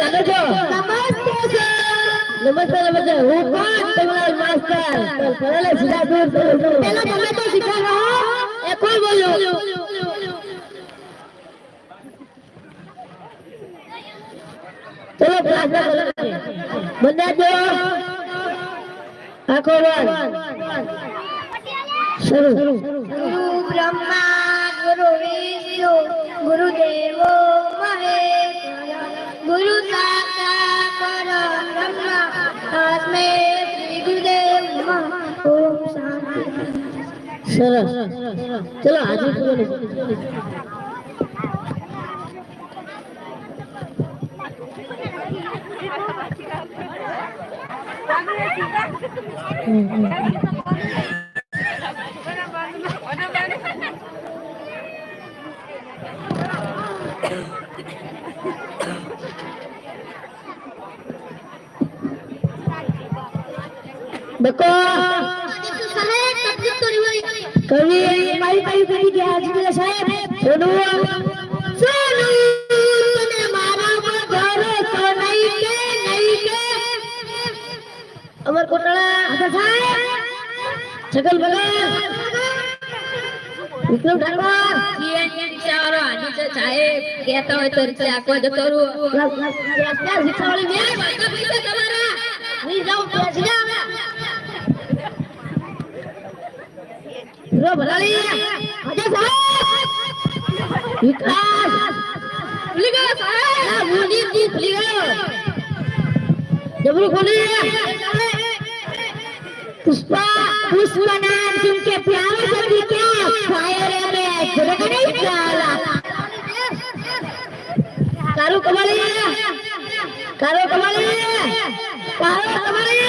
ચાલો છો નમસ્તે નમસ્તે. હું કોણ? તમારા માસ્ટર. ભણેલા સીધા દૂર પેલા તમે તો શીખાડો એ કોણ બોલ્યો? ચલો કરો. બધા જો આખો બંધ શરૂ. ગુરુ બ્રહ્મા ગુરુ વિષ્ણુ ગુરુ દેવો સરસ ચલો હાજરી પૂરો કવિ મારી પાસે કરી ગયા આજુબાજુ સાહેબ સોનુ સોનુ મારા ઘર તો નહીં કે નહીં કે અમર કોટડા સાહેબ સકલ બગલ વિક્રમ ઠાકોર સીએનજી રિક્ષાવાળો આજી સાહેબ કહેતા હોય તો રિક્ષા આખો જતો રહું ક્યાં શિક્ષાવાળી બે પૈસા તમારા નહીં જાઉં બેસી જા રો ભલાલી આજે સાહેબ. વિકાસ. ભૂલી ગયો સાહેબ. ના ભૂલી જી ભૂલી ગયો. જબરું ખોલી. પુષ્પા પુષ્પા નામ સુન કે પ્યાર જલ્દી ક્યા ફાયર મે ખુરગડી ચાલા કારો કમાલી. કારો કમાલી. કારો કમાલી.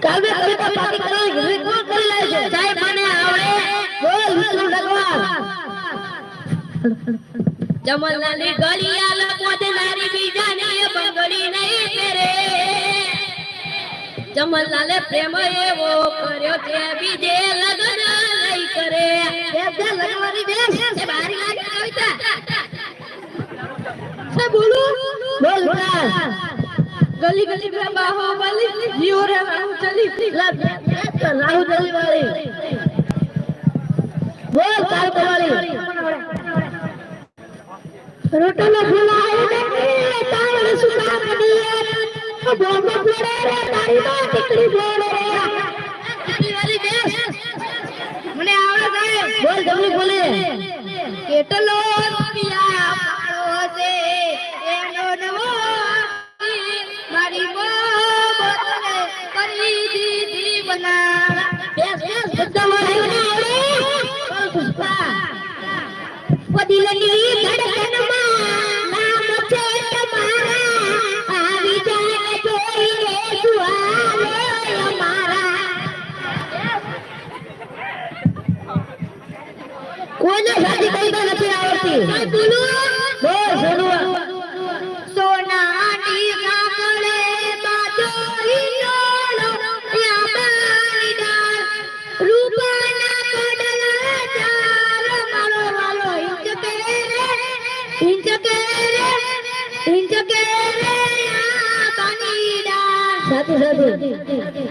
કાવ્ય કવિતા કરવાની ઘણી કોણ કરી લે છે સાહેબ મને આવડે બોલ વિષ્ણુ ભગવાન જમલલાલી ગળિયાલ પોદનારી બીજાની બંગડી નહીં કરે જમલાલે પ્રેમ એવો કર્યો તે બીજે લગન નહીં કરે. બે બે લગવારી બે છે મારી લાગે કવિતા સે બોલું. બોલ ગલી ગલી મે બાહુબલી જીઓ રે રાહુ ચલી. રાહુ ચલી વાળી બોલ તાર કોવાળી રોટલો ફૂલા મને આવડે બોલ જલ્દી બોલે. કેટલો રૂપિયા કોઈને શાદી કરતા નથી આવડતી બોલું બોલ સોનુઆ સોનાની સાંકળે બાજો હિંડોળો યા બારી ડાળ રૂપાના કડલા ચાર મારો વાલો હિંચકે રે હિંચકે રે હિંચકે રે આ બાની ડાળ સાથી સાથી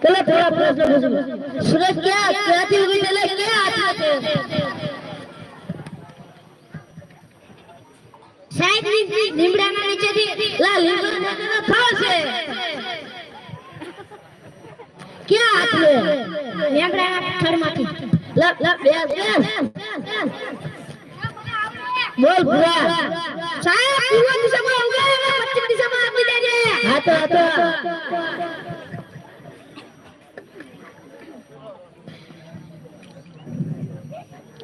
ચલો થોડા પ્રશ્ન પૂછું સુરજ ક્યાં ક્યાંથી ઊભી ચલે ક્યાં હાથમાં છે સાહેબ લીમડાના નીચેથી લા લીંબુ થાળ છે. ક્યાં હાથ લે? મેમડાના થડમાંથી લા લા બેસ બેસ બોલ ભુવા. સાહેબ, પૂર્વ દિશામાં ઉગે અને પશ્ચિમ દિશામાં આપી દેજે. હાથો હાથો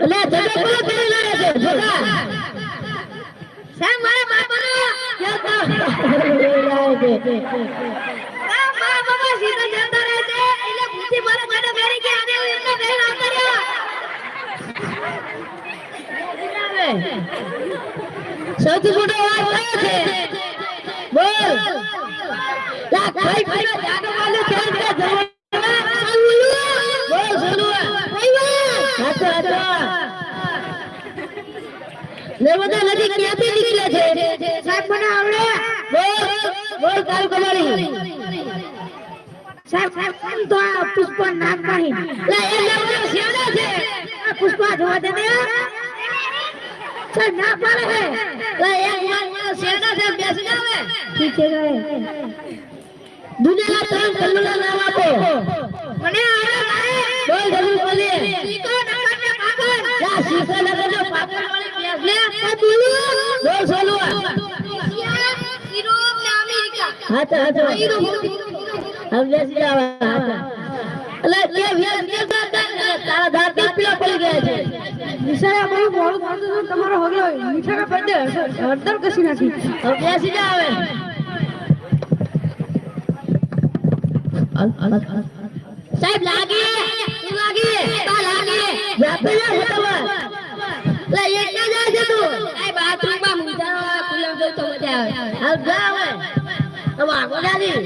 અલે જગત બોલો કરી લાગે છે. જોગા સાહેબ મારા બાપાનો સીધા જતા રહે છે. સૌથી મોટો હાથો હાથો નર્મદા નદી ક્યાંથી નીકળે છે? સાહેબ, મને આવડે? બોલ બોલ, કાલ કમાડી સાહેબ સાહેબ તો આ પુષ્પ નામ નહીં લે, એ નર્મદા શિયાળા છે. આ પુષ્પ જોવા દે ને સર ના પાડે હે લે, એ નર્મદા શિયાળા છે, બેસી જાવે. ઠીક છે દુનિયાના ત્રણ કલ્લુના નામ આપો. મને આવડે બોલ જરૂર બોલીએ. તમારો હગલો મીઠાના પડદે હળદર જાવ સાહેબ લાગીએ. લાગીએ. લાગી જાતે જા હોતવા લે એક ના જાય છે તું. આ બાથરૂમમાં મુંજાનો ખુલ્લામાં જવું તો મજા આવે. હાલ જા હવે. હવે આગો જાલી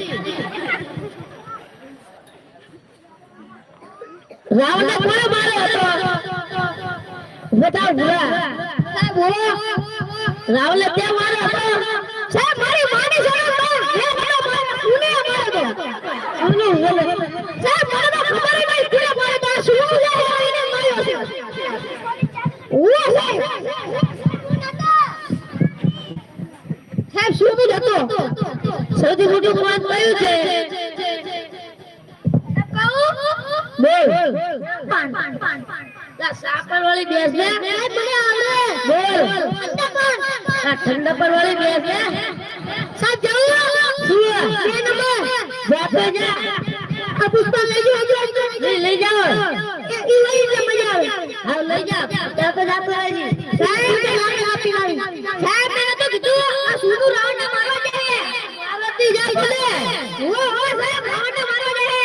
રાવણ કોને માર્યો હતો? બતાવ ભૂરા. બોલો રાવલે ત્યાં માર્યો હતો? સાહેબ મારી માની જોડે તો હે મને ઉને મારે તો અમને બોલે સાહેબ મને તો ખબર જ નહીં કુને મારે તો આ શું જાય એને માર્યો છે ઓ સાહેબ સાહેબ શું બી હતો સૌથી મોટું વાત કયું છે બોલ. પાન પાન પાન લા સાપર વાળી બેસ ને મને આવડે બોલ. અંડમાન આ ઠંડા વાળી બેસ ને સાહેબ જાઓ. સુવા બે નંબર જાતો જા આ પુષ્પ લઈ જાઓ. લઈ લઈ જાઓ. ઈ લઈ લે મજા આવે હા લઈ જા જાતો જાતો આવી સાહેબ તે આપી લાવી સાહેબ મેં તો કીધું આ સુનું રાવણ ને મારવા જાય આવતી જાય ભલે ઓ ઓ સાહેબ રાવણ ને મારવા જાય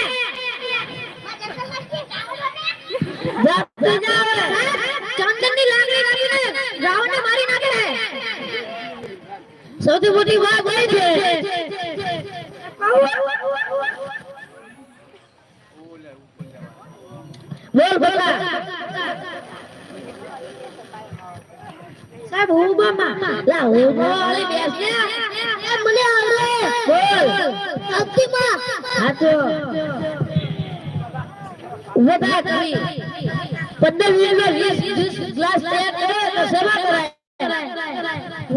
જાતો જાવ ચંદનની લાકડી રાખીને રાવણ ને મારી નાખે છે સૌથી મોટી વાત એ છે. બોલ ભલા. સાહેબ હું મામા લા હું બોલે બેસ ને એ મને આવડે બોલ. અતિમાં હાચો ઊભો કરી પંદર મિનિટ વીસ વીસ ગ્લાસ તૈયાર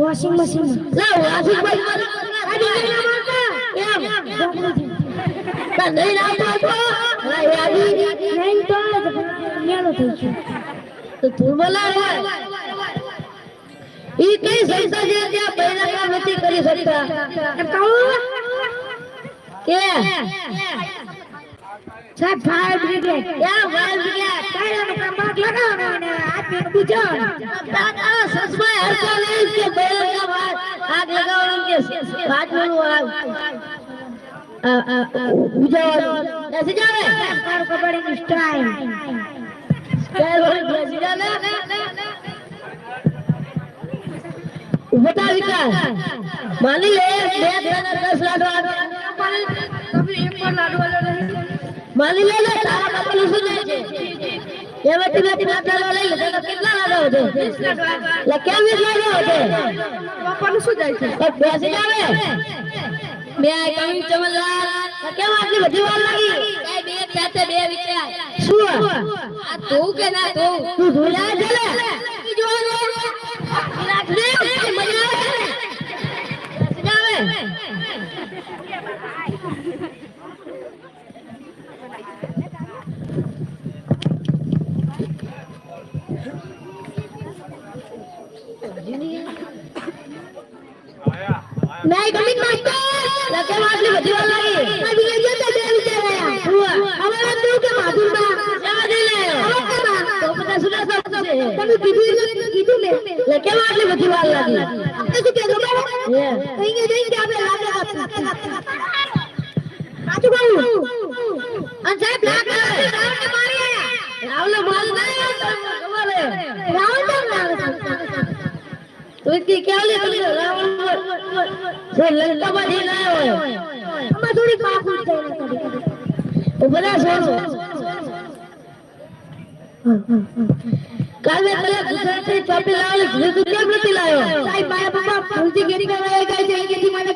વોશિંગ મશીન લાવ વાસી ભાઈ ના એમ. તા નહીં આવતો તો યાદી નહીં તો મેળો થઈ ગયો. તો તું બોલાવે ઈ કઈ સંસ્થા છે ત્યાં પહેલા કામ નથી કરી શકતા. કહું? કે? સાહેબ ફાયર બ્રિગેડ ત્યાં બ્રિગેડ ગયા કાયદાનું કામ લગાવવાનો અને આદમીનું બુજાવવાનો. દાદા સસભાઈ હરતા કે આગ લગાવવાનું કે બેસી જાવે તારું બેસી જાવે ઊભો વિકાસ. માની લે બે ત્રણ દસ લાખ માની લે લે તારા બાપાનું શું જાય છે? એમાંથી બે ત્રણ લાખ લઈ લે તો કેટલા લાખ વધે? લે કેમ વીસ લાખ વધે? બાપાનું શું જાય છે? બેસી જાવે બે કવિ ચમનલાલ તો કેમ આટલી બધી વાર લાગી? કઈ બે સાથે બે વિચાર. શું? આ તું કે ના તું? તું ધુલા જલે ને? બીજું રાખ મજા આવે જાવે નહીં ગમી માસ્ટર એટલે કેમ બધી વાર લાગી આ વિજય જો તો બે વિચાર હુઆ હવે કહ્યું કે માધુરમાં દે લે હવે કે બા તો બધા સુના શબ્દ તમે કીધું એટલે કીધું ને એટલે કેમ બધી વાર લાગી આપણે શું કહેતો ખબર? હે. અહીંયા જઈને આપણે લાગે સાચું કહું અને સાહેબ લાગે રાવણને મારી આયા રાવલે માલ નહીં આવતો, કાલે તને ગુજરાતી ચોપી લાવી લીધું લાવ્યો? સાહેબ મારા પપ્પા ભૂલથી ગેરી કરવા ગઈ છે મારી